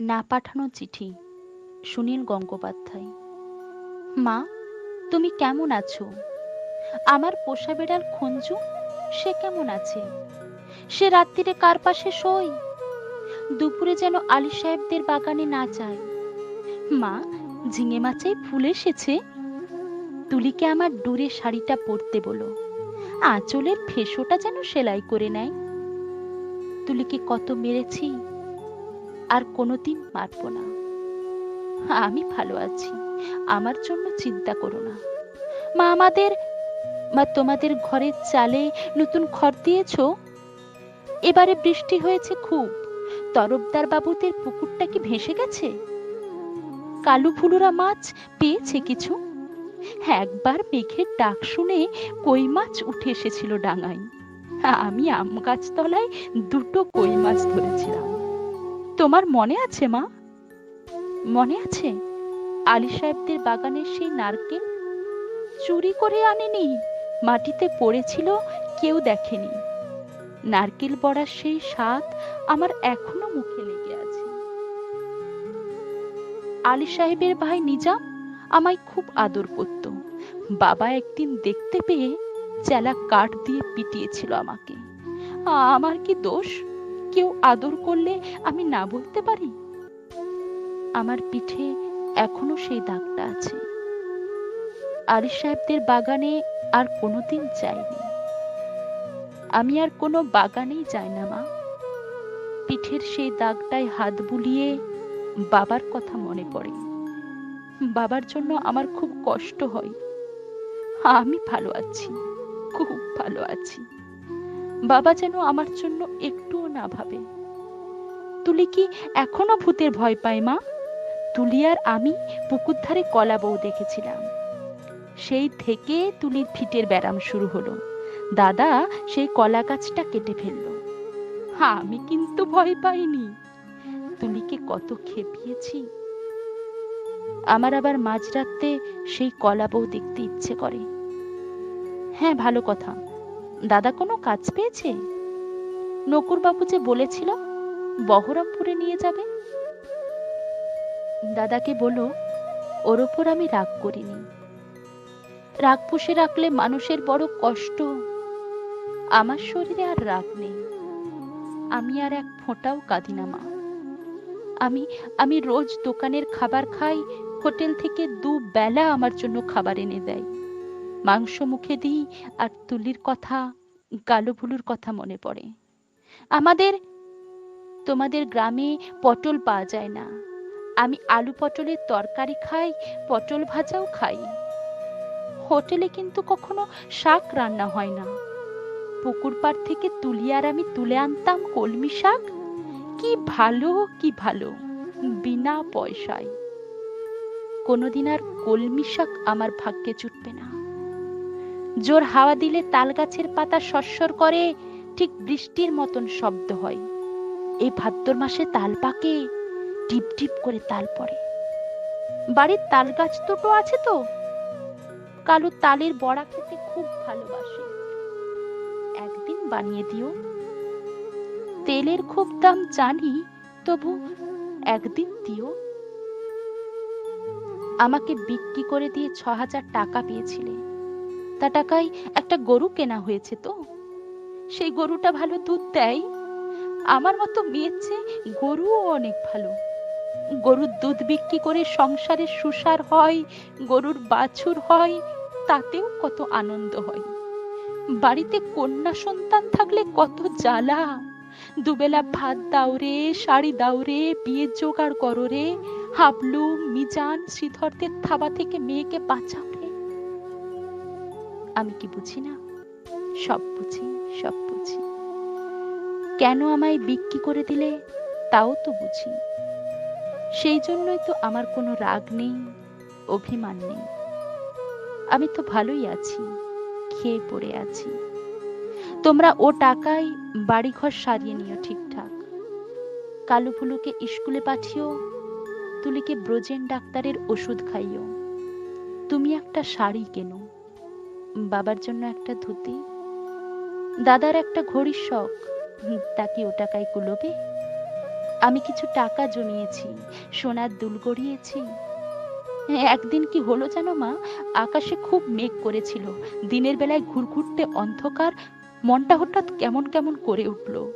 না পাঠানো চিঠি, সুনীল গঙ্গোপাধ্যায়। মা, তুমি কেমন আছো? আমার পোষা বেড়াল খঞ্জু, সে কেমন আছে? সে রাত্রিরে কার পাশে শোয়? দুপুরে যেন আলী সাহেবদের বাগানে না যায়। মা, ঝিঙে মাচায় ফুল এসেছে। তুলিকে আমার দূরে শাড়িটা পরতে বলো। আঁচলের ফেসোটা যেন সেলাই করে নেয়। তুলিকে কত মেরেছি আর কোনোদিন মারব না। আমি ভালো আছি, আমার জন্য চিন্তা করো না। মা, আমাদের, মা, তোমাদের ঘরের চালে নতুন ঘর দিয়েছ? এবারে বৃষ্টি হয়েছে খুব। তরফদার বাবুদের পুকুরটা কি ভেসে গেছে? কালু ফুলুরা মাছ পেয়েছে কিছু? একবার মেঘের ডাক শুনে কই মাছ উঠে এসেছিল ডাঙায়। আমি আম গাছতলায় দুটো কই মাছ ধরেছিলাম। তোমার মনে আছে, মা? মনে আছে? আলী সাহেবদের বাগানের সেই নারকেল চুরি করে আনেনি? মাটিতে পড়েছিল, কেউ দেখেনি। নারকেল বড়ার সেই স্বাদ আমার এখনও মুখে লেগে আছে। আলী সাহেবের ভাই নিজাম আমায় খুব আদর করত। বাবা একদিন দেখতে পেয়ে চেলা কাঠ দিয়ে পিটিয়েছিল আমাকে। আমার কি দোষ? কেউ আদর করলে আমি না বলতে পারি? আমার পিঠে এখনও সেই দাগটা আছে। আলী সাহেবদের বাগানে আর কোনোদিন যাইনি। আমি আর কোনো বাগানেই যাই না, মা। পিঠের সেই দাগটায় হাত বুলিয়ে বাবার কথা মনে পড়ে। বাবার জন্য আমার খুব কষ্ট হয়। আমি ভালো আছি, খুব ভালো আছি। বাবা যেন আমার জন্য একটুও না ভাবে। তুলি কি এখনও ভূতের ভয় পায় মা? তুলি আর আমি পুকুর ধারে কলা বউ দেখেছিলাম। সেই থেকে তুলির ফিটের ব্যারাম শুরু হলো। দাদা সেই কলা গাছটা কেটে ফেলল। আমি কিন্তু ভয় পাইনি। তুলিকে কত খেপিয়েছি। আমার আবার মাঝরাতে সেই কলা বউ দেখতে ইচ্ছে করে। হ্যাঁ ভালো কথা। দাদা কোনো কাজ পেয়েছে? নকুর বাবু যে বলেছিল, বহরমপুরে নিয়ে যাবে। দাদাকে বলো ওর ওপর আমি রাগ করিনি। রাগ পুষে রাখলে মানুষের বড় কষ্ট। আমার শরীরে আর রাগ নেই। আমি আর এক ফোঁটাও কাঁদি না, মা। আমি আমি রোজ দোকানের খাবার খাই, হোটেল থেকে দু বেলা আমার জন্য খাবার এনে দেয়। মাংস মুখে দিই আর তুলির কথা কালো ভুলুর কথা মনে পড়ে। আমাদের, তোমাদের গ্রামে পটল পাওয়া যায় না। আমি আলু পটলের তরকারি খাই, পটল ভাজাও খাই। হোটেলে কিন্তু কখনো শাক রান্না হয় না। পুকুর পাড় থেকে তুলি আর আমি তুলে আনতাম কলমি শাক। কি ভালো কি ভালো, বিনা পয়সায়। কোনোদিন আর কলমি শাক আমার ভাগ্যে জুটবে না। জোর হাওয়া দিলে তাল গাছের পাতা সস্বর করে, ঠিক বৃষ্টির মতন শব্দ হয়। এই ভাদ্র মাসে তাল পাকে টিপ টিপ করে তাল পড়ে। বাড়ির তাল গাছ দুটো আছে তো? কালু তালের বড়া খেতে খুব ভালোবাসে। একদিন বানিয়ে দিও। তেলের খুব দাম জানি, তবু একদিন দিও। আমাকে বিক্রি করে দিয়ে ছ হাজার টাকা পেয়েছিলে। তা টাকায় একটা গরু কেনা হয়েছে তো। সেই গরুটা ভালো দুধ দেয়। আমার মতো মেয়ের চেয়ে গরুও অনেক ভালো। গরুর দুধ বিক্রি করে সংসারে সুসার হয়, গরুর বাছুর হয়, তাতেও কত আনন্দ হয়। বাড়িতে কন্যা সন্তান থাকলে কত জ্বালা। দুবেলা ভাত দাও রে, শাড়ি দাও রে, বিয়ের জোগাড় করো রে। হাবলু, মিজান, শ্রীধরদের থাবা থেকে মেয়েকে বাঁচাও। আমি কি বুঝি না? সব বুঝি সব বুঝি। কেন আমায় বিক্রি করে দিলে? তাও তো বুঝি। সেই জন্যই তো আমার কোনো রাগ নেই, অভিমান নেই। আমি তো ভালোই আছি, খেয়ে পড়ে আছি। তোমরা ও টাকায় বাড়িঘর সারিয়ে নিও ঠিকঠাক। কালু ফুলুকে স্কুলে পাঠিও, তুলিকে ব্রোজেন ডাক্তারের ওষুধ খাইও। তুমি একটা শাড়ি কেনো। বাবার জন্য একটা ধুতি, দাদার একটা ঘড়ির শখ, তা কি ও টাকায় কুলোবে? আমি কিছু টাকা জমিয়েছি, সোনার দুল গড়িয়েছি। একদিন কি হলো জানো মা? আকাশে খুব মেঘ করেছিল, দিনের বেলায় ঘুরঘুরতে অন্ধকার, মনটা হঠাৎ কেমন কেমন করে উঠল।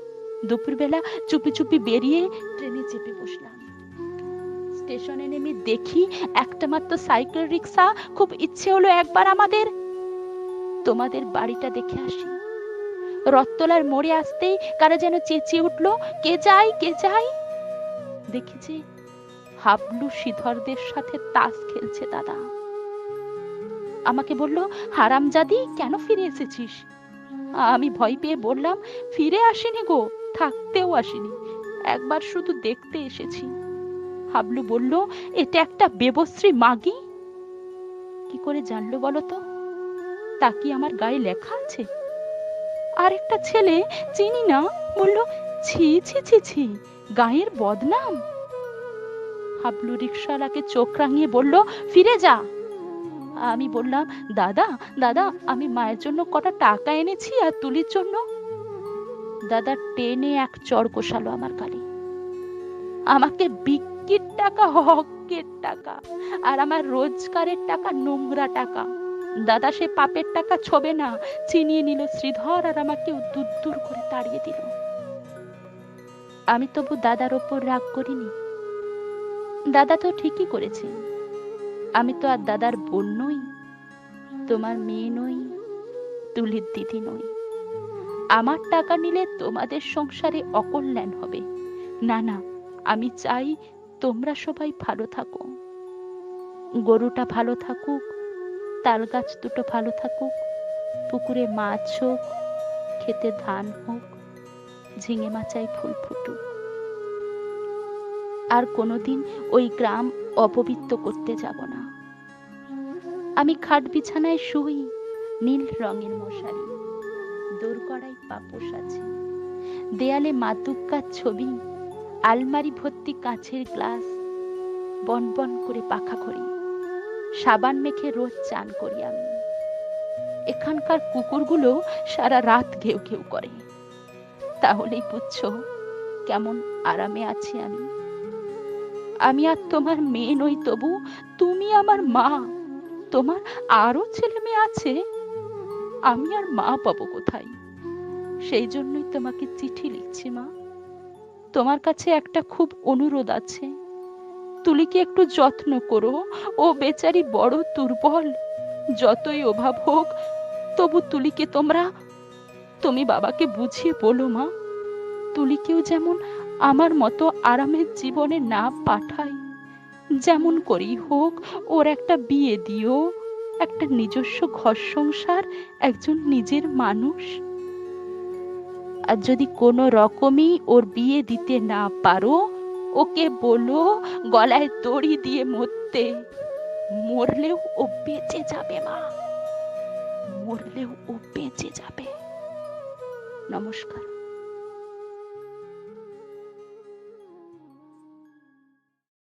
দুপুরবেলা চুপি চুপি বেরিয়ে ট্রেনে চেপে বসলাম। স্টেশনে নেমে দেখি একটা মাত্র সাইকেল রিক্সা খুব ইচ্ছে হলো একবার আমাদের তোমাদের বাড়িটা দেখে আসি। রথতলার মোড়ে আসতেই কারা যেন চেঁচিয়ে উঠল, কে যাই কে যাই দেখেছি হাবলু শ্রীধরদের সাথে তাস খেলছে দাদা। আমাকে বলল, হারামজাদি, কেন ফিরে এসেছিস? আমি ভয় পেয়ে বললাম, ফিরে আসিনি গো, থাকতেও আসিনি। একবার শুধু দেখতে এসেছি। হাবলু বলল, এটা একটা বেবশ্রী মাগি? কি করে জানলো বলো তো? তা কি আমার গায়ে লেখা আছে? আর একটা ছেলে চিনি না, বলল, ছি ছি ছি ছি, গায়ের বদনাম। হাবলু রিক্সাওয়ালাকে চোখ রাঙিয়ে বলল, ফিরে যা। আমি বললাম, দাদা দাদা, আমি মায়ের জন্য কটা টাকা এনেছি আর তুলির জন্য। দাদা টেনে এক চর কষালো আমার গালে। আমাকে বিক্রির টাকা, হকের টাকা, আর আমার রোজগারের টাকা, নোংরা টাকা। দাদা, সে পাপের টাকা ছবে না। চিনিয়ে নিল শ্রীধর আর আমাকে দূর দূর করে তাড়িয়ে দিল। আমি তবু দাদার ওপর রাগ করিনি। দাদা তো ঠিকই করেছে। আমি তো আর দাদার বোন নই, তোমার মেয়ে নই, তুলির দিদি নই। আমার টাকা নিলে তোমাদের সংসারে অকল্যাণ হবে। না না, আমি চাই তোমরা সবাই ভালো থাকো। গরুটা ভালো থাকুক তাল গাছ দুটো ভালো থাকুক, পুকুরে মাছ হোক খেতে ধান হোক, ঝিঙে মাচায় ফুল ফুটুক। আর কোনোদিন ওই গ্রাম অপবিত্র করতে যাব না। আমি খাট বিছানায় শুই, নীল রঙের মশারি দোরগড়ায় পাপোশ আছে। দেয়ালে মাতুক্কার ছবি, আলমারি ভর্তি কাঁচের গ্লাস, বন বন করে পাখা করি সাবান মেখে রোজ চান করি আমি। এখানকার কুকুরগুলো সারা রাত ঘেউ ঘেউ করে। তাহলেই বুঝছ কেমন আরামে আছি আমি। আমি আর তোমার মেয়ে নই তবু তুমি আমার মা। তোমার আরও ছেলে মেয়ে আছে। আমি আর মা পাবো কোথায়? সেই জন্যই তোমাকে চিঠি লিখছি মা। তোমার কাছে একটা খুব অনুরোধ আছে। তুলিকে একটু যত্ন করো। ও বেচারি বড় দুর্বল। যতই অভাব হোক, তবু তুলিকে তোমরা, তুমি বাবাকে বুঝিয়ে বলো মা। তুলিকেও যেমন আমার মতো আরামের জীবনে না পাঠাই যেমন করেই হোক, ওর একটা বিয়ে দিও। একটা নিজস্ব ঘর সংসার, একজন নিজের মানুষ। আর যদি কোনো রকমই ওর বিয়ে দিতে না পারো ওকে বলো, গলায় দড়ি দিয়ে মরতে, মরলেও ও বেঁচে যাবে মা। মরলেও ও বেঁচে যাবে। নমস্কার।